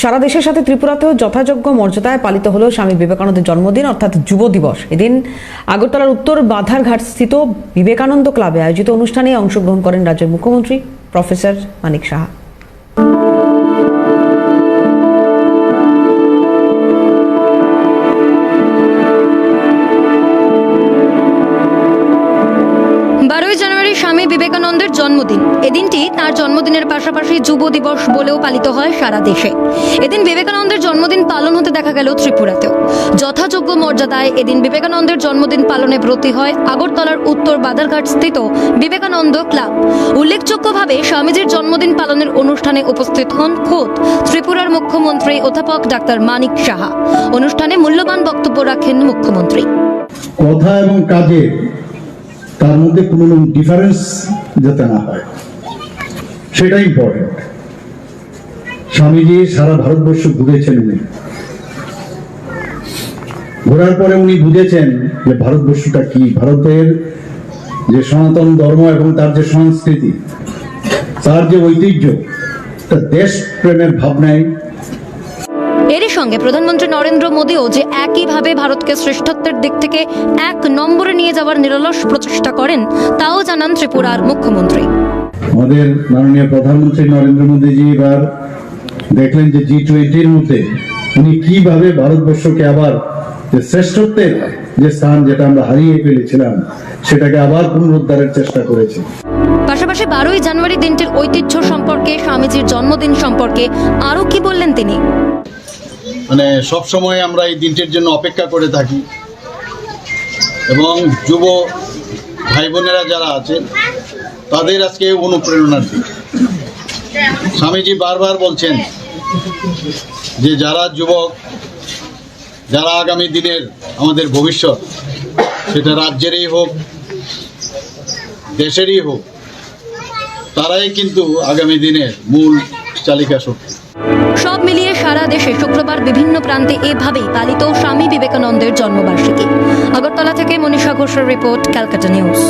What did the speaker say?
সারা দেশের সাথে ত্রিপুরাতেও যথাযোগ্য মর্যাদায় পালিত হলো স্বামী বিবেকানন্দের জন্মদিন, অর্থাৎ যুব দিবস। এদিন আগরতলার উত্তর বাধারঘাট স্থিত বিবেকানন্দ ক্লাবে আয়োজিত অনুষ্ঠানে অংশগ্রহণ করেন রাজ্যের মুখ্যমন্ত্রী প্রফেসর মানিক সাহা। বারোই জানুয়ারি স্বামী বিবেকানন্দের জন্মদিন। এদিনটি তার জন্মদিনের পাশাপাশি যুব দিবস বলেও পালিত হয় সারা দেশে। এদিন বিবেকানন্দের জন্মদিন পালন হতে দেখা গেল ত্রিপুরাতেও। যথাযোগ্য মর্যাদায় এদিন বিবেকানন্দের জন্মদিন পালনে ব্রতী হয় আগরতলার উত্তর বাদারঘাট স্থিত বিবেকানন্দ ক্লাব। উল্লেখযোগ্যভাবে স্বামীজির জন্মদিন পালনের অনুষ্ঠানে উপস্থিত হন খোদ ত্রিপুরার মুখ্যমন্ত্রী অধ্যাপক ডাক্তার মানিক সাহা। অনুষ্ঠানে মূল্যবান বক্তব্য রাখেন মুখ্যমন্ত্রী। কথা এবং কাজে তার মধ্যে কোনো ডিফারেন্স যাতে না হয়। সেটাই ইম্পর্টেন্ট স্বামীজি সারা ভারতবর্ষ ঘুরেছেন উনি। ঘোরার পরে উনি বুঝেছেন যে ভারতবর্ষটা কি? ভারতের যে সনাতন ধর্ম এবং তার যে সংস্কৃতি, তার যে ঐতিহ্য দেশ প্রেমের ভাবনায় এরই সঙ্গে প্রধানমন্ত্রী নরেন্দ্র মোদীও যে একইভাবে ভারতকে শ্রেষ্ঠত্বের দিক থেকে এক নম্বরে নিয়ে যাওয়ার নিরলস প্রচেষ্টা করেন তাও জানান ত্রিপুরার মুখ্যমন্ত্রী। আমাদের মাননীয় প্রধানমন্ত্রী নরেন্দ্র মোদীজি এবার দেখলেন যে জি টোয়েন্টির মধ্যে উনি কীভাবে ভারতবর্ষকে আবার যে শ্রেষ্ঠত্বের যে স্থান যেটা আমরা হারিয়ে ফেলেছিলাম সেটাকে আবার পুনরুদ্ধারের চেষ্টা করেছে। পাশাপাশি বারোই জানুয়ারি দিনটির ঐতিহ্য সম্পর্কে স্বামীজির জন্মদিন সম্পর্কে আরও কি বললেন তিনি? মানে সব সময় আমরা এই দিনটির জন্য অপেক্ষা করে থাকি। এবং যুব ভাই বোনেরা যারা আছেন তাদের আজকে অনুপ্রেরণার দিন। স্বামীজি বারবার বলছেন যে, যারা যুবক, যারা আগামী দিনের আমাদের ভবিষ্যৎ, সেটা রাজ্যেরই হোক, দেশেরই হোক, তারাই কিন্তু আগামী দিনের মূল চালিকা শক্তি সব মিলিয়ে সারা দেশে শুক্রবার বিভিন্ন প্রান্তে এভাবেই পালিত স্বামী বিবেকানন্দের জন্মবার্ষিকী। আগরতলা থেকে মনীষা ঘোষের রিপোর্ট, ক্যালকাটা নিউজ।